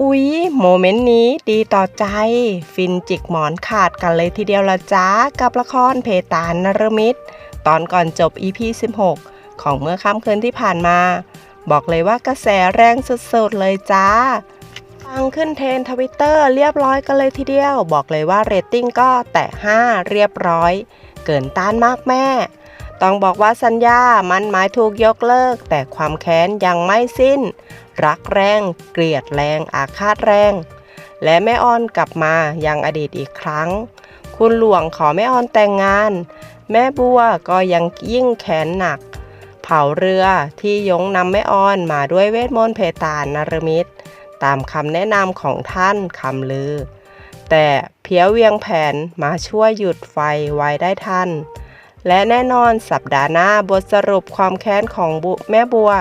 อุ๊ย โมเมนต์นี้ดีต่อใจ ฟินจิกหมอนขาดกันเลยทีเดียวละจ้า กับละครเพตานนรมิตร ตอนก่อนจบ EP 16 ของเมื่อค่ำคืนที่ผ่านมา บอกเลยว่ากระแสแรงสุดๆเลยจ้าฟังขึ้นเทรนทวิตเตอร์เรียบร้อยกันเลยทีเดียว บอกเลยว่าเรตติ้งก็แตะ5เรียบร้อย เกินต้านมากแม่ ต้องบอกว่าสัญญามันหมายถูกยกเลิก แต่ความแค้นยังไม่สิ้น รักแรง เกลียดแรง อาฆาตแรง และแม่ออนกลับมายังอดีตอีกครั้ง คุณหลวงขอแม่ออนแต่งงาน แม่บัวก็ยังยิ่งแขนหนัก เผาเรือที่ยงนำแม่ออนมาด้วยเวทมนต์เพตานนรมิตร ตามคำแนะนำของท่านคำลือ แต่เพียวเวียงแผนมาช่วยหยุดไฟไว้ได้ทัน และแน่นอนสัปดาห์หน้าบทสรุปความแค้นของบุแม่บัว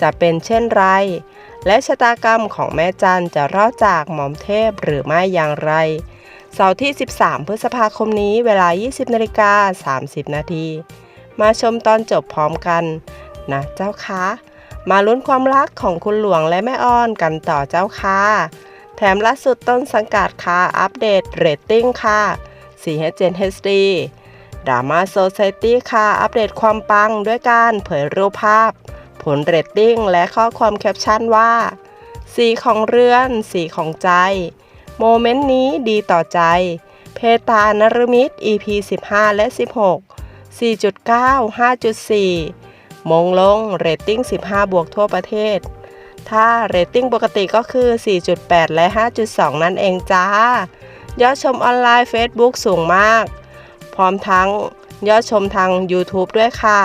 จะเป็นเช่นไร และชะตากรรมของแม่จันจะรอดจากหมอมเทพหรือไม่อย่างไร เสาร์ที่ 13 พฤษภาคมนี้เวลา 20นาฬิกา30 นาทีมาชมตอนจบพร้อมกัน นะเจ้าคะมาลุ้นความรักของคุณหลวงและแม่อ้อนกันต่อเจ้าค่ะ แถมล่าสุดต้นสังกัดค่ะ อัปเดตเรตติ้งค่ะ 4H Gen HD ดราม่าโซซตี้ค่ะอัปเดตความปังด้วยการเผยรูปภาพ ผลเรตติ้งและข้อความแคปชั่นว่า สีของเรือน สีของใจ โมเมนต์นี้ดีต่อใจ เพตานรมิตร EP 15 และ 16 4.9 5.4 มงลงเรตติ้ง 15 บวกทั่วประเทศ ถ้าเรตติ้งปกติก็คือ 4.8 และ 5.2 นั่นเองจ้ายอดชมออนไลน์ Facebook สูงมาก พร้อมทั้งยอดชมทาง YouTube ด้วยค่ะ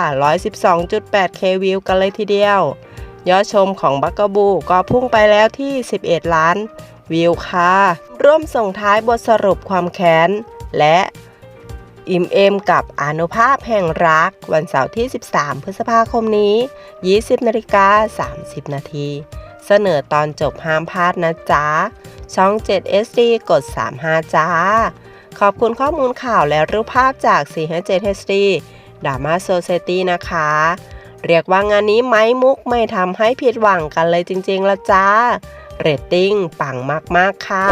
112.8k วิวกันเลยทีเดียว ยอดชมของบักกะบูก็พุ่งไปแล้วที่ 11 ล้าน วิวค่ะ ร่วมส่งท้ายบทสรุปความแค้น และอิ่มเอมกับอนุภาพแห่งรัก วันเสาร์ที่ 13 พฤษภาคมนี้ 20นาฬิกา30 นาทีเสนอตอนจบห้ามพลาดนะจ๊ะช่อง 7 SD กด 35 จ้า ขอบคุณข้อมูลข่าวและรูปภาพจาก4 7 HD ดามาโซเซตี้นะคะ เรียกว่างานนี้ไม้มุกไม่ทำให้ผิดหวังกันเลยจริงๆละจ้า เรตติ้งปังมากๆค่ะ